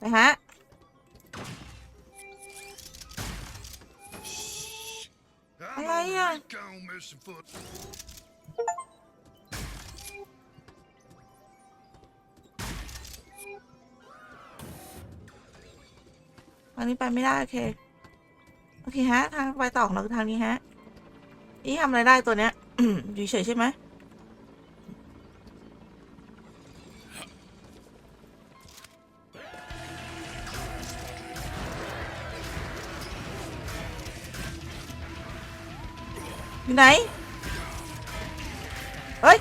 ไปฮะอะไรอะทางนี้ไปไม่ได้ โอเค โอเคฮะ ทางไปต่อของเราคือทางนี้ฮะ นี่ทำอะไรได้ตัวเนี้ยอยู่เฉยใช่ไหม อยู่ไหน เฮ้ย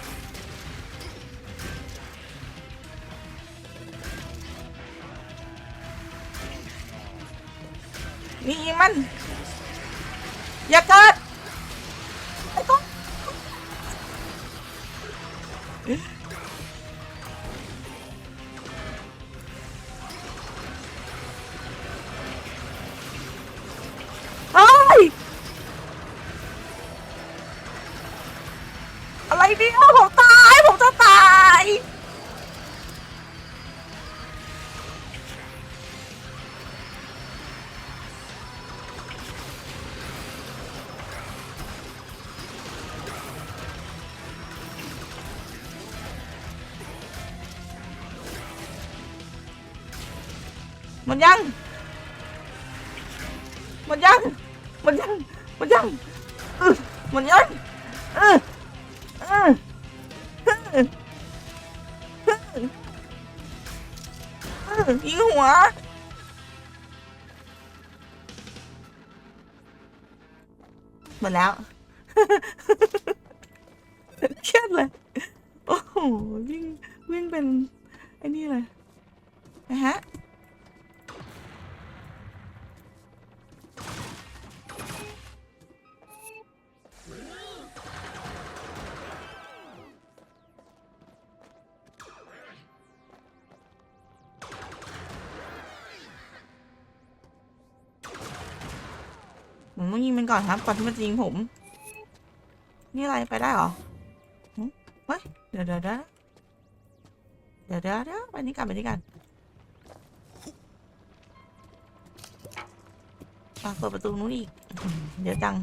นี่ยิงมัน มันยังมันยังมันยังมันยังเออมันยังเออเออเออเออเออยิงหัวหมดแล้วเครียดเลย โอ้โหวิ่งวิ่งเป็นไอ้นี่เลยนะฮะ มันก่อนครับ ก่อนที่มันจะยิงผม นี่อะไรไปได้หรอเฮ้ย เดี๋ยวเดี๋ยวเดี๋ยวเดี๋ยวเดี๋ยวเดี๋ยวไปนี่กันไปนี่กันอะเปิดประตูนู้นอีก เดี๋ยวจัง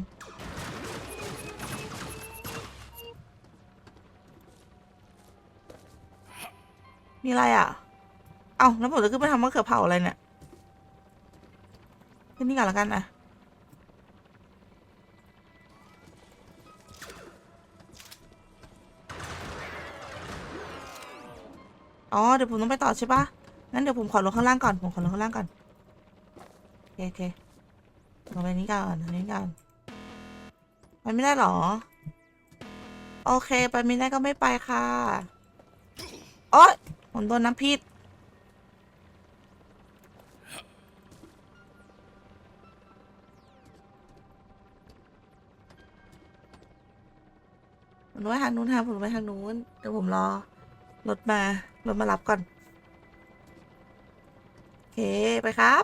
มีอะไรอะ เอ้าแล้วผมจะขึ้นไปทำมะเขือเผาอะไรเนี่ย ขึ้นนี่ก่อนละกันนะ อ๋อ เดี๋ยวผมต้องไปต่อใช่ปะงั้นเดี๋ยวผมขอลงข้างล่างก่อน ผมขอลงข้างล่างก่อน โอเคโอเคลงไปนี้ก่อนอันนี้ก่อนไปไม่ได้หรอ โอเค ไปไม่ได้ก็ไม่ไปค่ะโอ๊ยผมโดนน้ำพิษผมไปทางนู้นค่ะผมไปทางนู้นเดี๋ยวผมรอ รถมารถมารับก่อน โอเค ไปครับ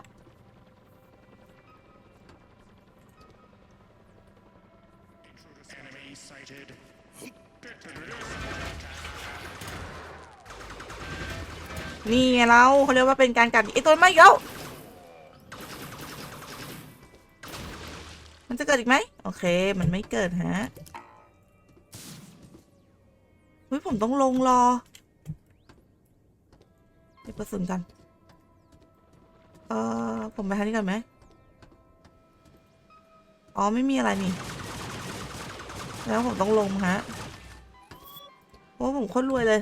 นี่ไงเราเขาเรียกว่าเป็นการกัดไอตัวไม่เยอะมันจะเกิดอีกไหมโอเค มันไม่เกิดฮะเฮ้ยผมต้องลงรอ ก็บกระสุนกัน เออผมไปทางนี้ก่อนไหมอ๋อ ไม่มีอะไรนี่ แล้วผมต้องลงฮะโอ้ผมโคตรรวยเลย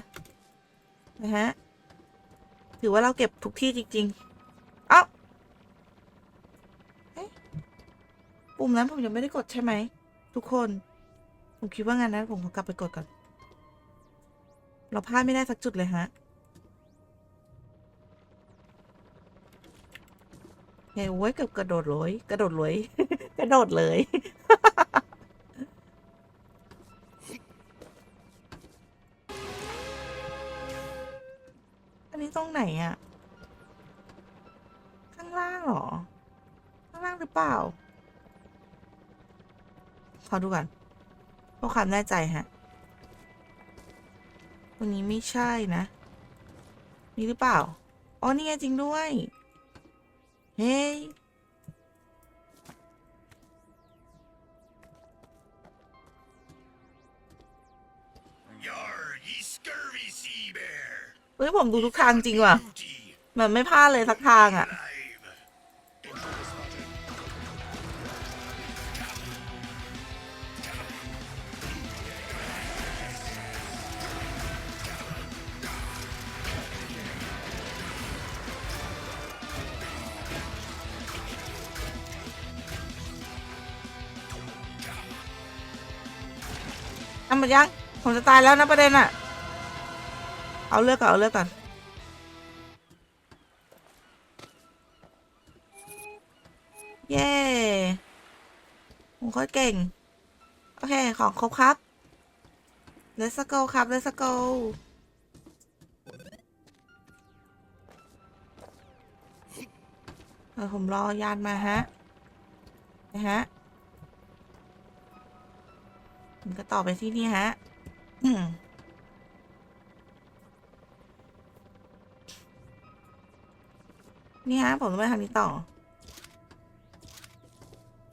นะฮะ ถือว่าเราเก็บทุกที่จริง ๆ เอ้าเอ๊ปุ่มนั้นผมยังไม่ได้กดใช่ไหม ทุกคน ผมคิดว่างานนั้นผมขอกลับไปกดก่อน เราพลาดไม่ได้สักจุดเลยฮะ เฮ้ยโว้ยเกือบกระโดดเลยกระโดดเลยกระโดดเลย อันนี้ตรงไหนอะข้างล่างเหรอ ข้างล่างหรือเปล่า ขอดูก่อนเพื่อความแน่ใจฮะตรงนี้ไม่ใช่นะ นี่หรือเปล่า อ๋อ นี่ไงจริงด้วย ผมดูทุกทางจริงว่ะ Booty, แบบไม่พลาดเลยสักทางอะ ทำหมดยัง ผมจะตายแล้วนะประเด็นอะ เอาเลือกก่อนเอาเลือกก่อนเย้ผมก็เก่ง โอเค ของครบครับ Let's go ครับ Let's go เออผมรอยานมาฮะ นะฮะผมก็ต่อไปที่นี่ฮะ อืม นี่ฮะผมต้องไปทางนี้ต่อ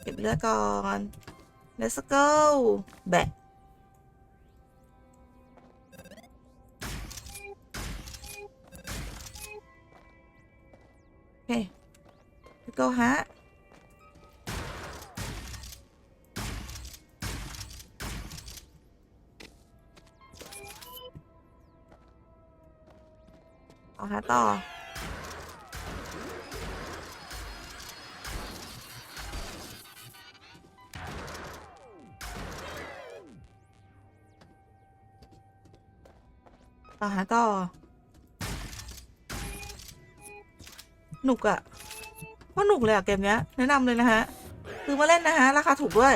เก็บเลือดก่อน let's go แบะโอเค let's go ฮะเอาฮะต่อ ต่อหาต่อหนุกอะว่าหนุกเลยอะเกมเนี้ย แนะนำเลยนะฮะซื้อมาเล่นนะฮะ ราคาถูกด้วย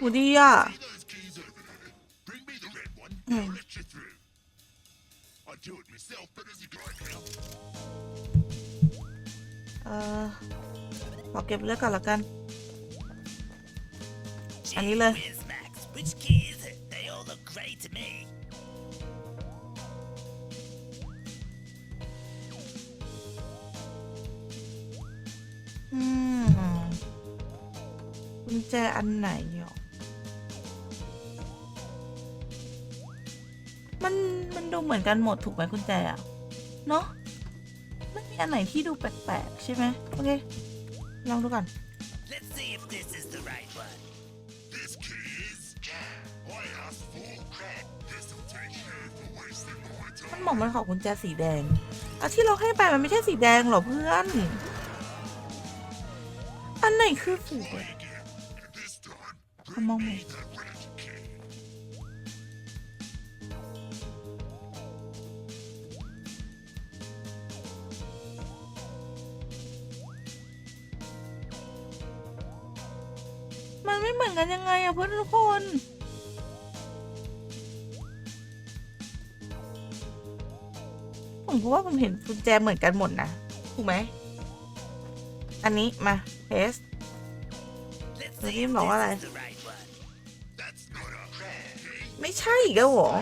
หูดีอะเออขอเก็บเลือกก่อนละกัน อันนี้เลย อืมกุญแจอันไหนอะมันมันดูเหมือนกันหมดถูกไหมกุญแจอะเนอะไม่มีอันไหนที่ดูแปลกๆใช่ไหมโอเค ลองดูก่อน my มัน time. บอกมันขอกุญแจสีแดงอะที่เราให้ไปมันไม่ใช่สีแดงหรอเพื่อน อันไหนคือสีแดง Again. And this time, Come on, bring me mate. the red key. มันไม่เหมือนกันยังไงอะเพื่อนทุกคน ผมว่าผมเห็นกุญแจเหมือนกันหมดนะ ถูกไหม อันนี้มาเพสเมื่อกี้บอกว่าอะไร ไม่ใช่อีกแล้วเหรอ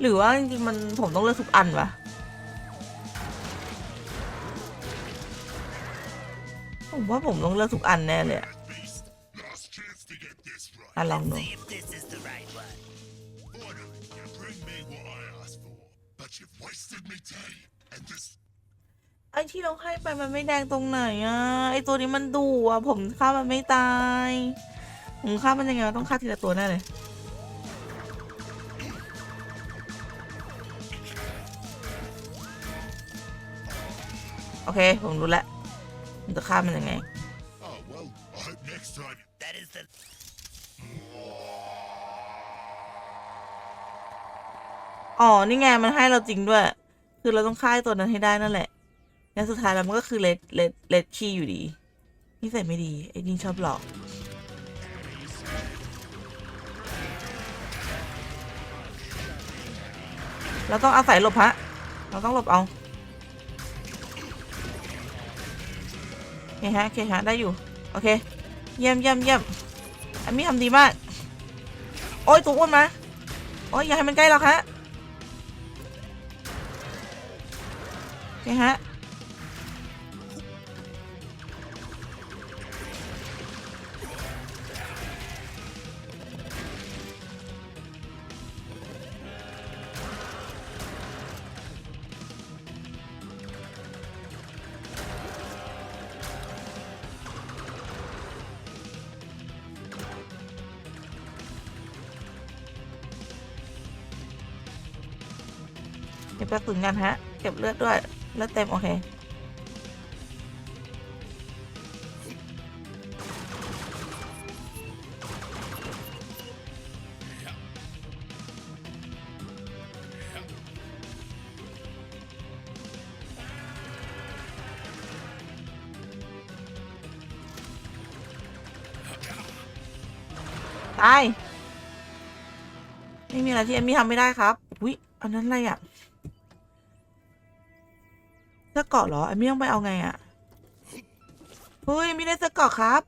หรือว่าจริงๆมันผมต้องเลือกทุกอันวะผมว่าผมต้องเลือกทุกอันแน่เลยอะลองดู See if this is the right one. Finally, you bring me what I asked for. But you've wasted me day. And this ไอ้ที่เราให้ไปมันไม่แดงตรงไหนอะไอ้ตัวนี้มันดุอะผมฆ่ามันไม่ตายผมฆ่ามันยังไงต้องฆ่าทีละตัวแน่เลยโอเค ผมรู้แล้วจะฆ่ามันยังไง อ๋อ นี่ไงมันให้เราจริงด้วย คือเราต้องฆ่าไอ้ตัวนั้นให้ได้นั่นแหละ แล้วสุดท้ายแล้วมันก็คือเลดเลดเลดคีอยู่ดี นี่ใส่ไม่ดีไอ้นี่ชอบหลอก เราต้องอาศัยหลบฮะ เราต้องหลบเอาโอเคฮะโอเคฮะได้อยู่ โอเค เยี่ยมเยี่ยมเยี่ยมแอมมี่ทำดีมาก โอ้ยตัวอ้วนมา โอ้ยอย่าให้มันใกล้หรอกฮะ ฮะเก็บกระสุนกันฮะ เก็บเลือดด้วย เลือดเต็ม โอเค ตาย ไม่มีอะไรที่เอมมี่ทำไม่ได้ครับ อุ้ยอันนั้นอะไรอะ เกาะเหรอไอ้มี่ต้องไปเอาไงอะ่ะเฮ้ยมีได้เสื้อเกาะครับ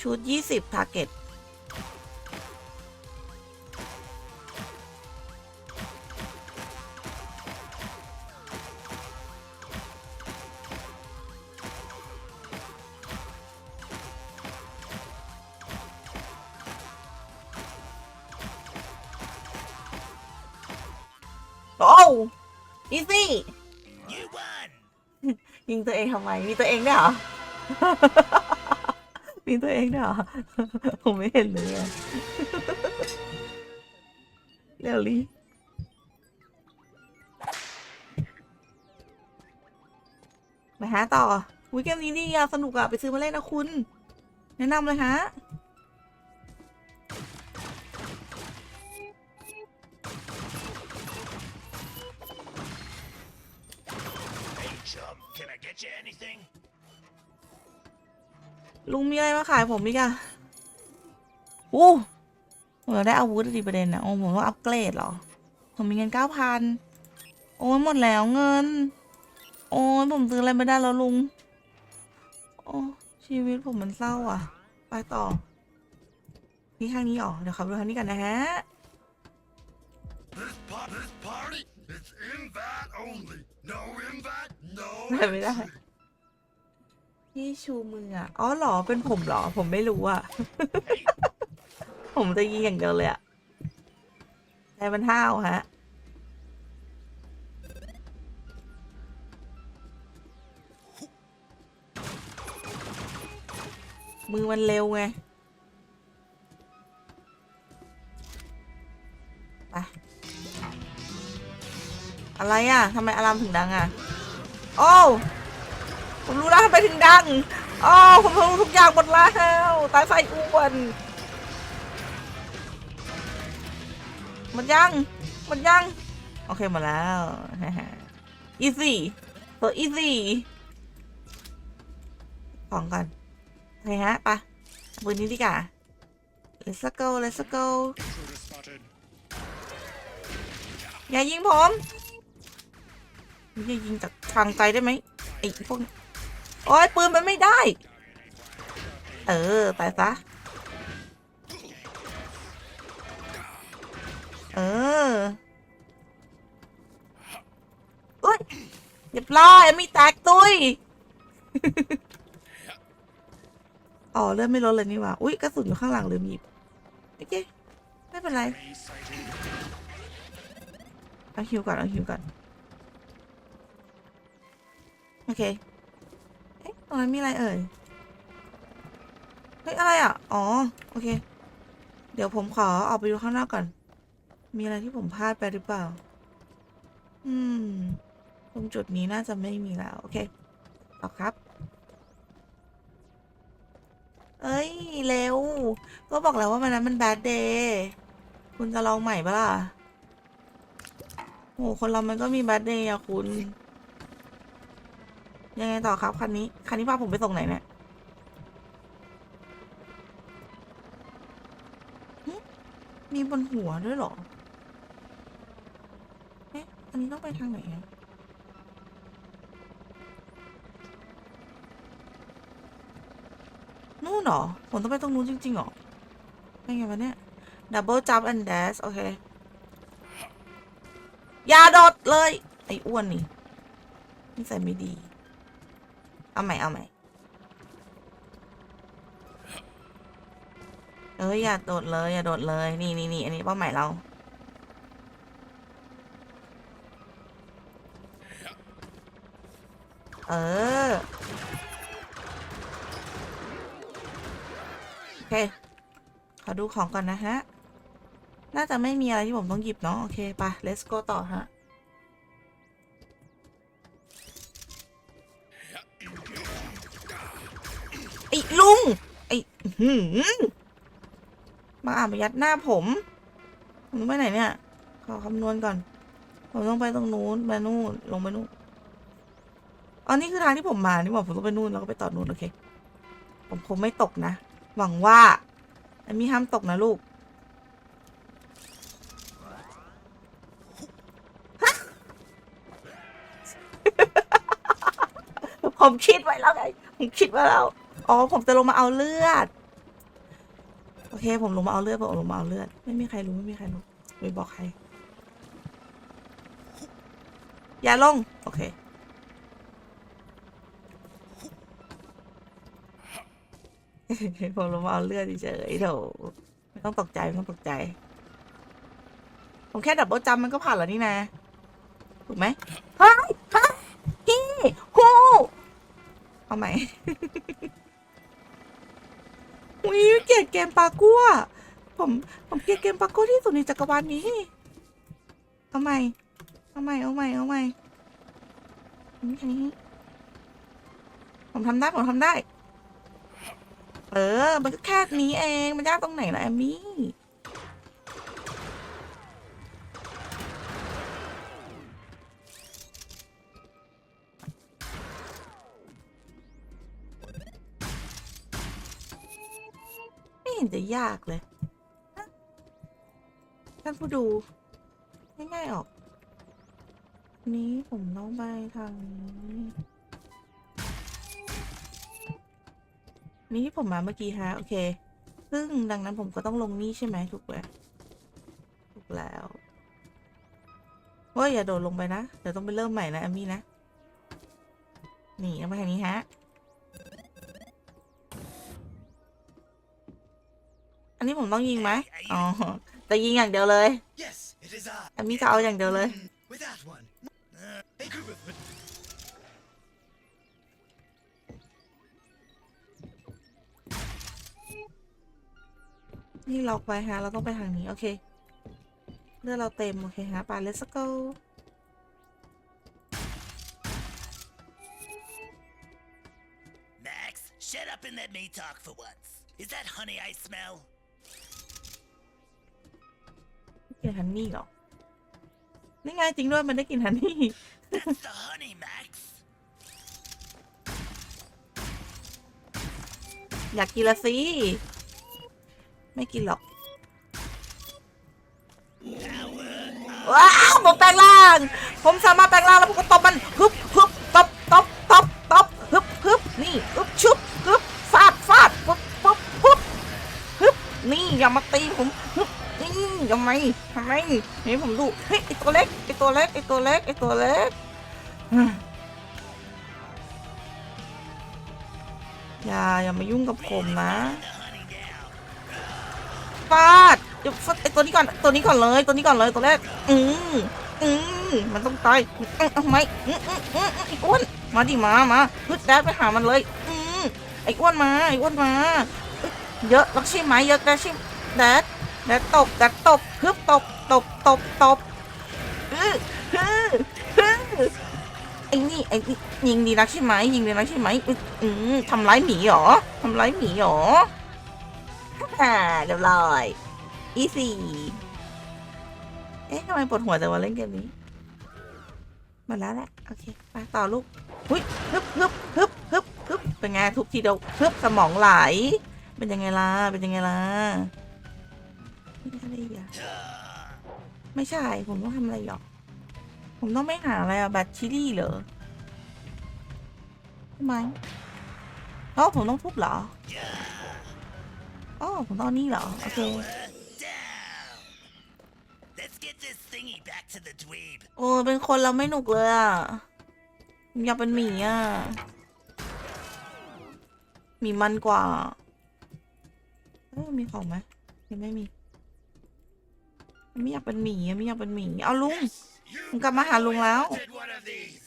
ชุดยี่สิบทาร์เก็ต โอ้อีซี่ You won. ยิงตัวเองทำไม มีตัวเองด้วยเหรอ มีตัวเองด้วยเหรอ ผมไม่เห็นเลยอะเร็วลีไปหาต่อวิเกมนี้ดีอะสนุกอะไปซื้อมาเล่นนะคุณ แนะนำเลยฮะ ลุงมีอะไรมาขายผมอีกอะอู้ผมอยากได้อาวุธดีประเด็นนะโอ้ผมว่าอัปเกรดเหรอ ผมมีเงินเก้าพันโอ้ยหมดแล้วเงิน โอ้ยผมซื้ออะไรไม่ได้แล้วลุง โอ้ชีวิตผมมันเศร้าอะ ไปต่อ นี่ข้างนี้เหรอ เดี๋ยวขับดูทางนี้กันนะฮะ This, pa- this party is invite only. No invite, no ไปไม่ได้ พี่ชูมืออะอ๋อเหรอเป็นผมเหรอ ผมไม่รู้อะผมจะยิงอย่างเดียวเลยอะแต่มันห้าวฮะ มือมันเร็วไง ไป อะไรอะทำไมอารามถึงดังอะโอ้ว ผมรู้แล้วทำไมถึงดังอ๋อผมรู้ทุกอย่างหมดแล้วตายไฟอ้วนหมดยังหมดยัง โอเคหมดแล้วอีซี่ตัวอีซี่ของกันโอเคฮะไปะปืนนี้ดีกว่า let's go let's go อย่ายิงผมไม่ได้ยิงจากทางไกลได้ไหมไอ้พวกนี้ โอ้ยปืนมันไม่ได้ เออตายซะ เอออุ้ยเรียบร้อยม่แตกตุยอ๋อเริ่มไม่ลดเลยนี่หว่า อุ้ยกระสุนอยู่ข้างหลังลืมหยิบ โอเค ไม่เป็นไร เอาฮิวก่อน เอาฮิวก่อน โอเค ตรงนั้นมีอะไรเอ่ย เฮ้ย อะไรอะ อ๋อ โอเค เดี๋ยวผมขอออกไปดูข้างนอกก่อน มีอะไรที่ผมพลาดไปหรือเปล่า อืม ตรงจุดนี้น่าจะไม่มีแล้ว โอเคต่อครับ เอ้ย เร็ว ก็บอกแล้วว่ามันนั้นมันแบดเดย์ คุณจะลองใหม่ปะล่ะโอ้คนเรามันก็มีแบดเดย์อะคุณ ยังไงต่อครับคันนี้คันนี้พาผมไปส่งไหนเนี่ยมีบนหัวด้วยหรอ เอ๊ะ อันนี้ต้องไปทางไหนอะนู่นเหรอ ผมต้องไปตรงนู้นจริงๆเหรอเป็นไงวะเนี่ย double jump and dash โอเคอย่าโดดเลย ไอ้อ้วนนี่นิสัยไม่ดี เอาใหม่เอาใหม่ เอ้ยอย่าโดดเลยอย่าโดดเลย นี่นี่นี่อันนี้เป้าหมายเรา เออ โอเค ขอดูของก่อนนะฮะ น่าจะไม่มีอะไรที่ผมต้องหยิบเนาะโอเคไป let's go ต่อฮะ ลุง ไอ้หือมาอานมายัดหน้าผมผมไปไหนเนี่ย ขอคำนวณก่อน ผมต้องไปตรงนู้นไปนู่นลงไปนู่นอันนี้คือทางที่ผมมา นี่หว่าผมต้องไปนู่นแล้วก็ไปต่อนู่นโอเค ผมคงไม่ตกนะ หวังว่าไอมีห้ามตกนะลูกผมคิดไว้แล้วไง ผมคิดไว้แล้ว อ๋อผมจะลงมาเอาเลือด โอเค ผมลงมาเอาเลือดผมลงมาเอาเลือด ไม่มีใครรู้ไม่มีใครรู้ไม่บอกใคร อย่าลง โอเค ผมลงมาเอาเลือดเฉยๆโถไม่ต้องตกใจไม่ต้องตกใจ ผมแค่ดับเบิลจัมมันก็ผ่านแล้วนี่นะ ถูกไหมเฮ้ยเฮ้ยพี่ฮูเอาใหม ลียดเกมปากัวผมผมเกลียดเกมปากัวที่สุดในจักรวาลนี้ เอาใหม่ เอาใหม่ เอาใหม่ เอาใหม่อันนี้ ผมทำได้ ผมทำได้ เออ มันก็แค่นี้เอง มันยากตรงไหนล่ะแอมมี่ ยากเลยท่านผู้ดูง่ายๆออก นี้ผมต้องไปทางนี้นี่ที่ผมมาเมื่อกี้ฮะ โอเค ซึ่งดังนั้นผมก็ต้องลงนี่ใช่ไหมถูกไหมถูกแล้วว่าอย่าโดดลงไปนะ เดี๋ยวต้องไปเริ่มใหม่นะแอมมี่นะ นี่เอามาทางนี้ฮะ อันนี้ผมต้องยิงไหมอ๋อ แต่ยิงอย่างเดียวเลย Yes, it is I. แอมมี่จะเอาอย่างเดียวเลย With that one. Uh, a group of. นี่ล็อกไว้ฮะ เราต้องไปทางนี้ โอเค เลือดเราเต็ม โอเคฮะไป let's go Max, shut up and let me talk for once. Is that honey I smell? กลินฮันนี่เหรอนี่ไงจริงด้วยมันได้กลินฮันนี่ That's the honey, Max. อยากกินละสิ ไม่กินหรอก ว้าวผมแปลงร่าง ผมสามารถแปลงร่างแล้วผมก็ตบมันฮึบฮึบตบตบตบตบฮึบฮึบนี่ฮึบชุบฮึบฟาดฟาดปุ๊บปุ๊บปุ๊บฮึบนี่อย่ามาตีผมฮึบ นี่ทำไมทำไมนี่ผมดูเฮ้ยไอตัวเล็กไอตัวเล็กไอตัวเล็กไอตัวเล็กอย่าอย่ามายุ่งกับผมนะฟาดเดี๋ยวฟาดไอตัวนี้ก่อนตัวนี้ก่อนเลยตัวนี้ก่อนเลยตัวแรกอืมอืมมันต้องตายอืมเอาไมอืมอืมอืมอืมไอ้อ้วนมาดิมามาพึดแดดไปหามันเลยอืมไอ้อ้วนมาไอ้อ้วนมา เยอะแล้วใช่ไหมเยอะแล้วใช่แดด แดดตบแดดตบฮึบตบตบตบตบอื้อฮือฮือไอ้นี่ไอ้นี่ยิงดีนักใช่ไหมยิงดีนักใช่ไหมอื้ออืมทำร้ายหมีเหรอทำร้ายหมีเหรออ่าเรียบร้อยอีสี่เอ๊ะทำไมปวดหัวแต่ว่าเล่นเกมนี้หมาแล้วแหละโอเคไปต่อลูกหุยฮึบฮึบฮึบฮึบฮึบเป็นไงทุกทีเดียวฮึบสมองไหล เป็นยังไงล่ะเป็นยังไงล่ะ อะไรอะไม่ใช่ ผมต้องทำอะไรหรอผมต้องไม่หาอะไรอะแบตชิลี่เหรอทำไมอ๋อผมต้องทุบเหรออ๋อผมต้องนี่เหรอ โอเค โอ้เป็นคนเราไม่หนุกเลยอะอยากเป็นหมีอะหมีมันกว่า เอ้ยมีของไหมยังไม่มี ไม่อยากเป็นหมีอะไม่อยากเป็นหมี เอาลุงผมกลับมาหาลุงแล้ว Did one of these.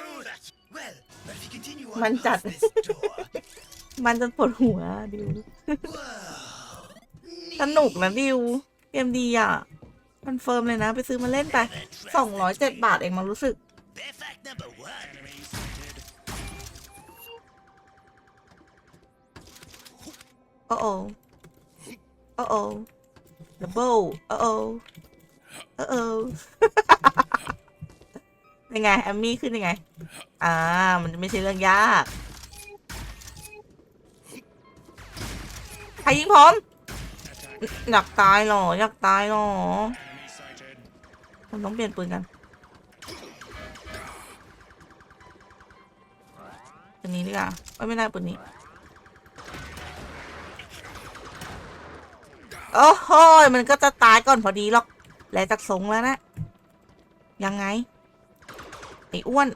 oh, that's well. But if you continue on มันจัด past this door, มันจะปวดหัวดิวสนุกนะดิวเกมดีอะคอนเฟิร์มเลยนะ ไปซื้อมาเล่นไปสองร้อยเจ็ดบาทเองมันรู้สึก Bear fact number one. โอ้โอโอ้โอ ดับเบิลโอ้โอโอ้โอยังไงแอมมี่ขึ้นยังไง อ่า มันไม่ใช่เรื่องยาก ใครยิงผมอยากตายหรอ อยากตายหรอผมต้องเปลี่ยนปืนกันปืนนี้ดีกว่าไม่ได้ปืนนี้ โอ้โหมันก็จะตายก่อนพอดีหรอกแลจากสงแล้วนะ ยังไง ไอ้อ้วน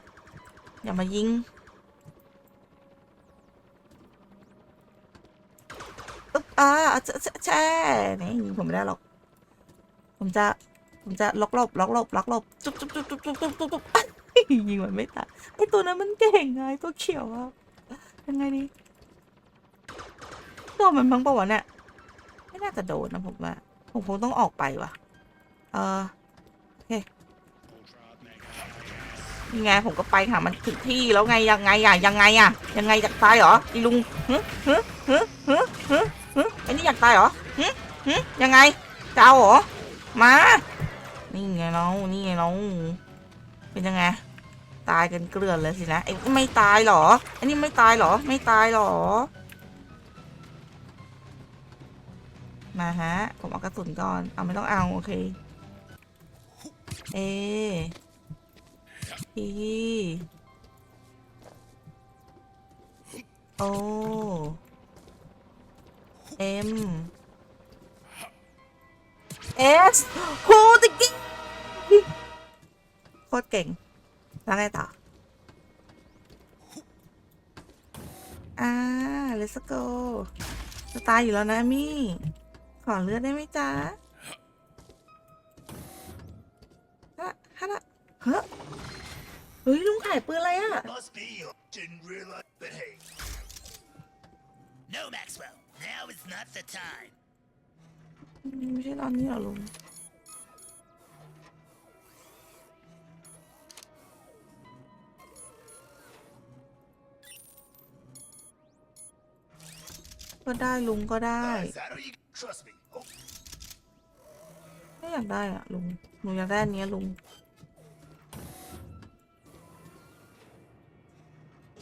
อย่ามายิง อึ๊บอ่าแช่นี่ยิงผมไม่ได้หรอก ผมจะ ผมจะล็อกหลบล็อกหลบล็อกหลบจุ๊บจุ๊บจุ๊บจุ๊บจุ๊บจุ๊บจุ๊บจุ๊บยิงมันไม่ตายไอตัวนั้นมันเก่งไงตัวเขียวอะยังไงดีตัวมันพังปะวะเนี่ย ไม่น่าจะโดนนะผมว่า ผมคงต้องออกไปว่ะ เออโอเคยังไงผมก็ไปหามันถึงที่แล้วไงยังไงอะยังไงอะยังไงอยากตายเหรออีลุงฮึฮึฮึฮึฮึฮึไอ้นี่อยากตายเหรอฮึฮึยังไงจะเอาเหรอมานี่ไงน้องนี่ไงน้องเป็นยังไงตายกันเกลื่อนเลยสินะไอ้ไม่ตายเหรอไอ้นี่ไม่ตายเหรอ ไม่ตายเหรอ มาฮะ ผมเอากระสุนก่อน เอาไม่ต้องเอาโอเค เอพีโอเอ็มเอสโหตะกี้โคตรเก่ง แล้วไงต่อ อ่า let's go จะตายอยู่แล้วนะมี่ ขอเลือดได้ไหมจ๊ะฮะฮะนะเฮ้ยเฮ้ยลุงขายปืนอะไรอะ Must be you. Didn't realize. But hey. No, Maxwell. Now is not the time. ไม่ใช่ตอนนี้เหรอลุง ก็ได้ลุงก็ได้ Is that how you trust me? อยากได้อะลุง หนูอยากได้อันนี้ลุง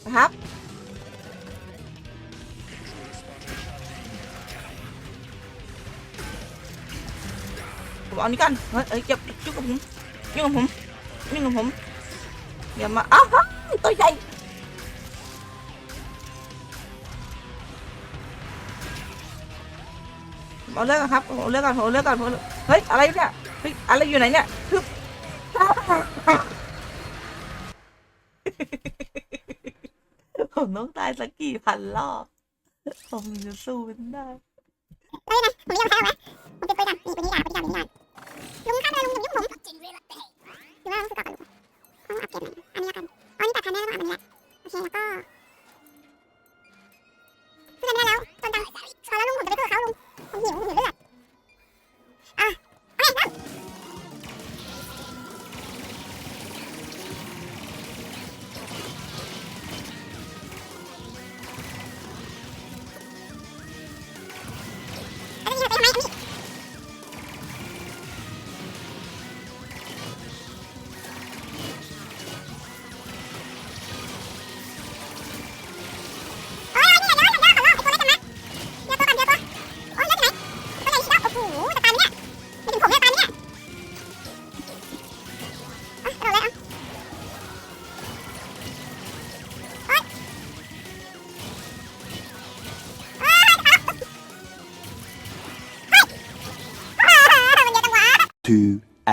นะครับ ผมเอานี้กัน เฮ้ยเอ้ยอย่ายุ่งกับผมยุ่งกับผมยุ่งกับผมอย่ามา อ้าวตัวใหญ่เอาเลือกก่อนครับเอาเลือกก่อนเอาเลือกก่อนเอาเลือก เฮ้ยอะไรเนี่ยเฮ้ยอะไรอยู่ไหนเนี่ยฮึบผมต้องตายสักกี่พันรอบ ผมถึงจะสู้มันได้ผมไม่ยอมแพ้หรอกนะ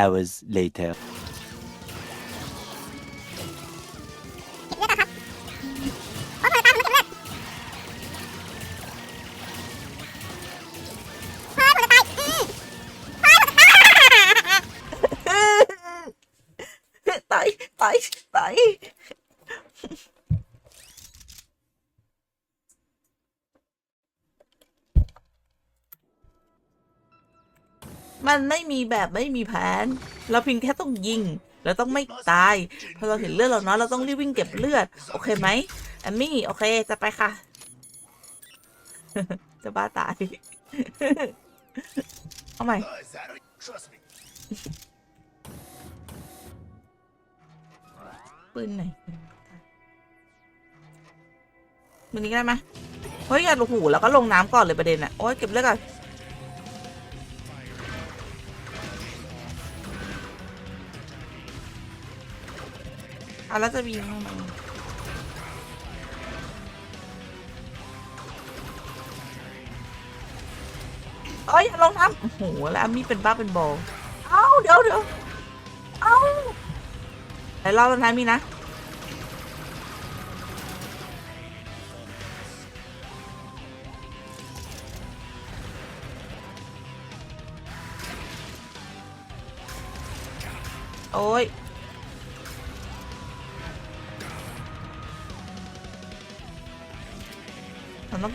hours later. มันไม่มีแบบไม่มีแผน เราเพียงแค่ต้องยิง เราต้องไม่ตาย พอเราเห็นเลือดเราน้อยเราต้องรีบวิ่งเก็บเลือด โอเคไหมแอมมี่โอเคจะไปค่ะ จะบ้าตาย เอาใหม่ปืนไหนมือนี้ได้ไหมเฮ้ยอย่าลงหูแล้วก็ลงน้ำก่อนเลยประเด็นอะโอ้ยเก็บเลือดก่อน เอาแล้วจะมีทำไมเอ้ยอย่าลงน้ำโอ้โหแล้วอามี่เป็นบ้าเป็นบอลเอ้าเดี๋ยวเดี๋ยวเอ้าไหนรอบแล้วนมีนะ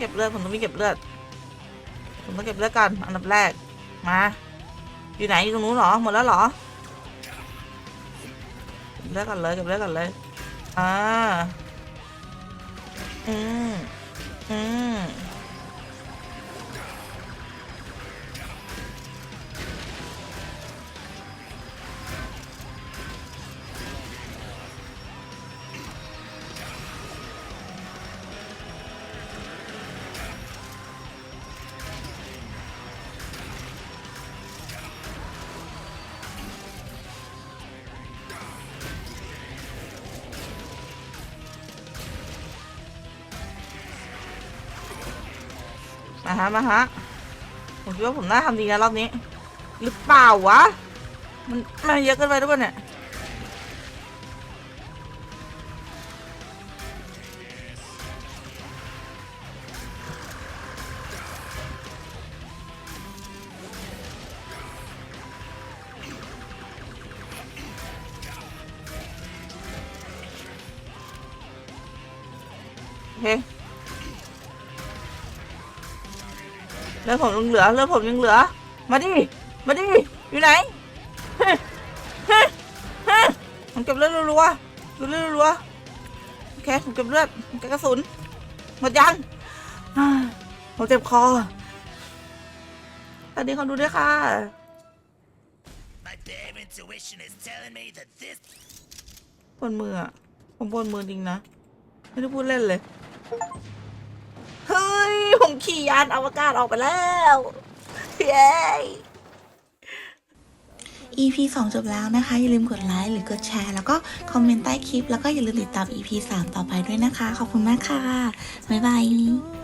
ต้องเก็บเลือดผมต้องมีเก็บเลือดผมต้องเก็บเลือดก่อนอันดับแรกมาอยู่ไหนอยู่ตรงนู้นเหรอหมดแล้วเหรอเก็บเลือดก่อนเลยเก็บเลือดก่อนเลยอ่าอืมอืม มาฮะมาฮะผมคิดว่าผมน่าทำดีนะรอบนี้ หรือเปล่าวะ มันมันเยอะเกินไปหรือเปล่าเนี่ยโอเค ลือดผมยังเหลือเลือดผมยังเหลือ มาดิ มาดิ อยู่ไหนเฮ้เฮ้เฮ้ผมเก็บเลือดรัวๆเก็บเลือดรัวๆโอเคผมเก็บเลือดผมเก็บกระสุน หมดยังอ่าผมเจ็บคอสวัสดีคนดูด้วยค่ะ My damn intuition is telling me that this บนมืออะผมบนมือจริงนะ ไม่ได้พูดเล่นเลย เฮ้ย ผมขี่ยานอวกาศออกไปแล้ว เย้ EP 2 จบแล้วนะคะ อย่าลืมกดไลค์หรือกดแชร์ แล้วก็คอมเมนต์ใต้คลิป แล้วก็อย่าลืมติดตาม EP 3 ต่อไปด้วยนะคะ ขอบคุณมากค่ะ บ๊ายบาย